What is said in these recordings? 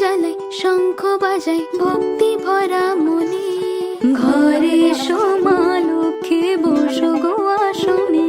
জ্বালাই শঙ্খ বাজাই ভক্তি ভরা মনে। ঘরে সমালক্ষে লক্ষ্যে বসো গো আসনে।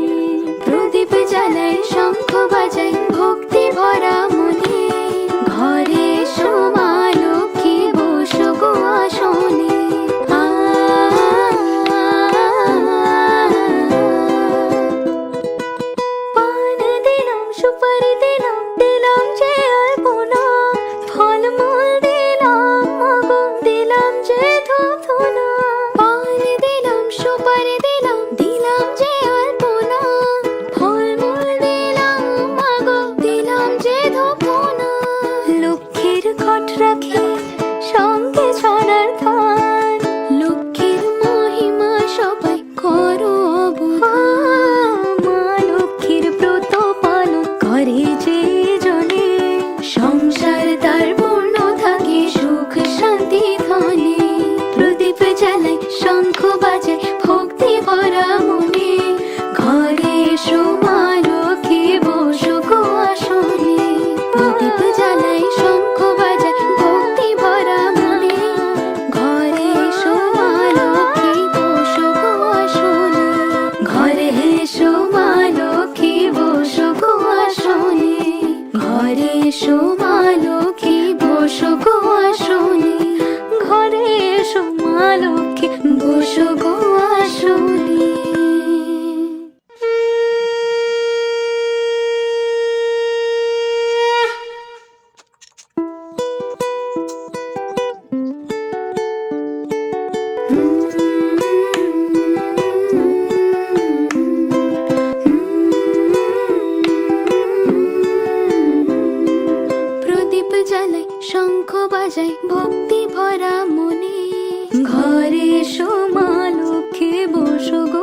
ভক্তি ভরা মনে ঘরে সমালক্ষে লক্ষ্যে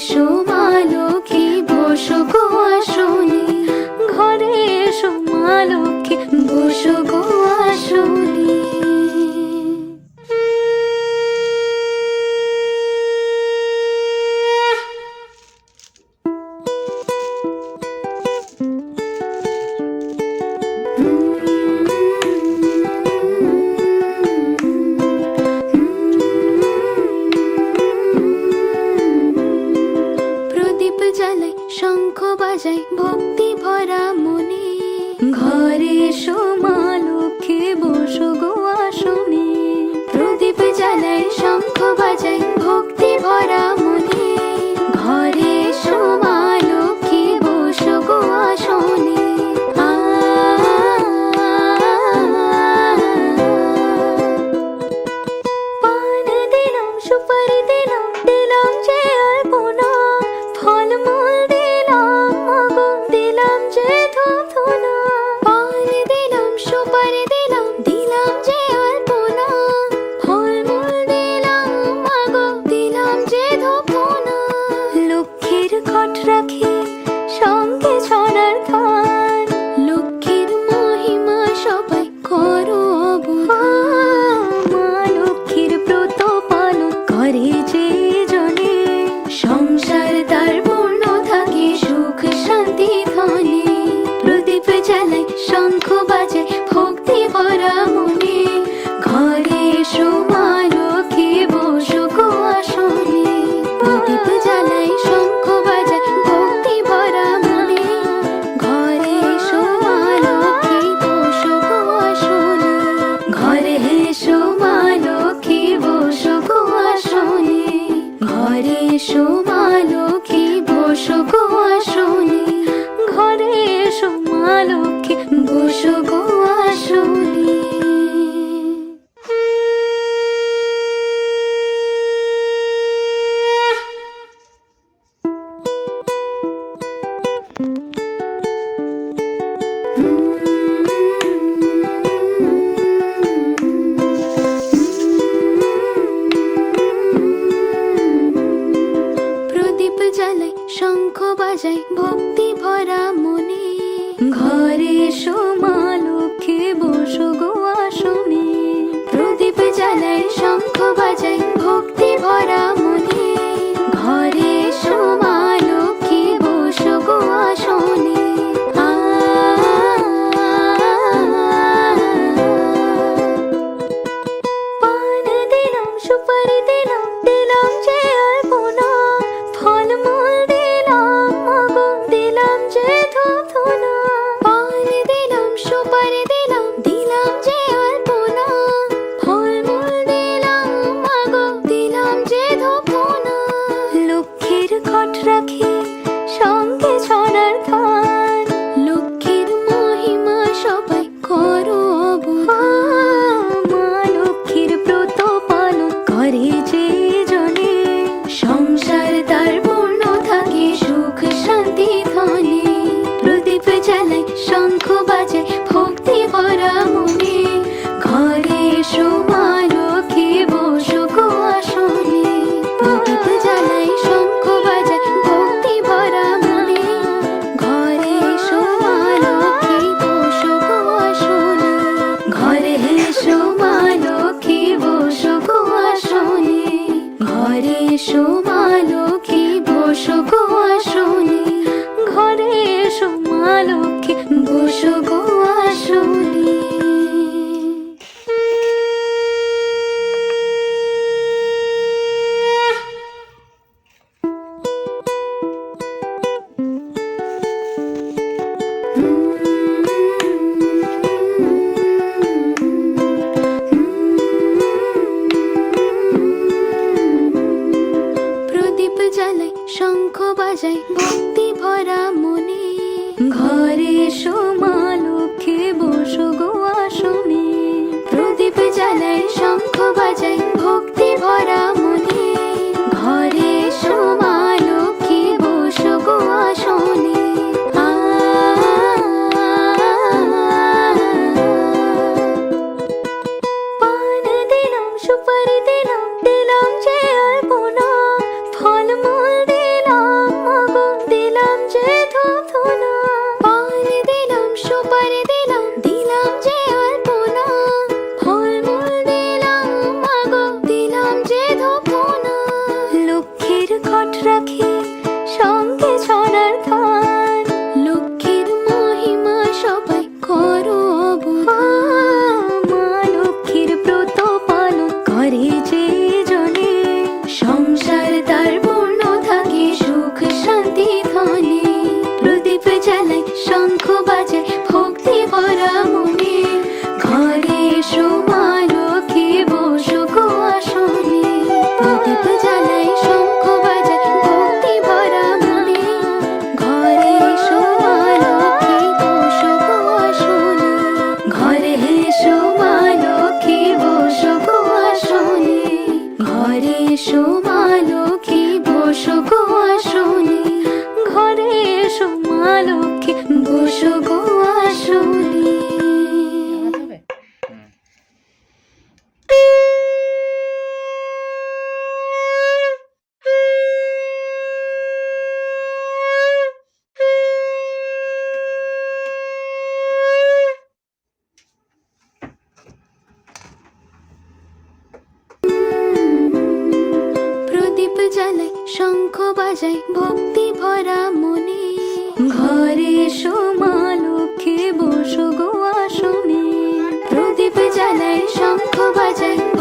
书包 ঘরে সোমা লক্ষ্মী বসো গো আসনে। প্রদীপ জ্বালায় শঙ্খ বাজায় ভক্তি ভরা Freude. এসো মালকে বসো গো আসনে। ঘরে এসো মালকে বসো গো আসনে। বাজাই ভক্তি ভরা আসো গো আসো প্রদীপ শঙ্খ বাজাই ভক্তি ভরা মনে। ঘরে সোমা লক্ষ্মী বসু গোয়া আসনে। প্রদীপ জ্বালায় শঙ্খ বাজায়।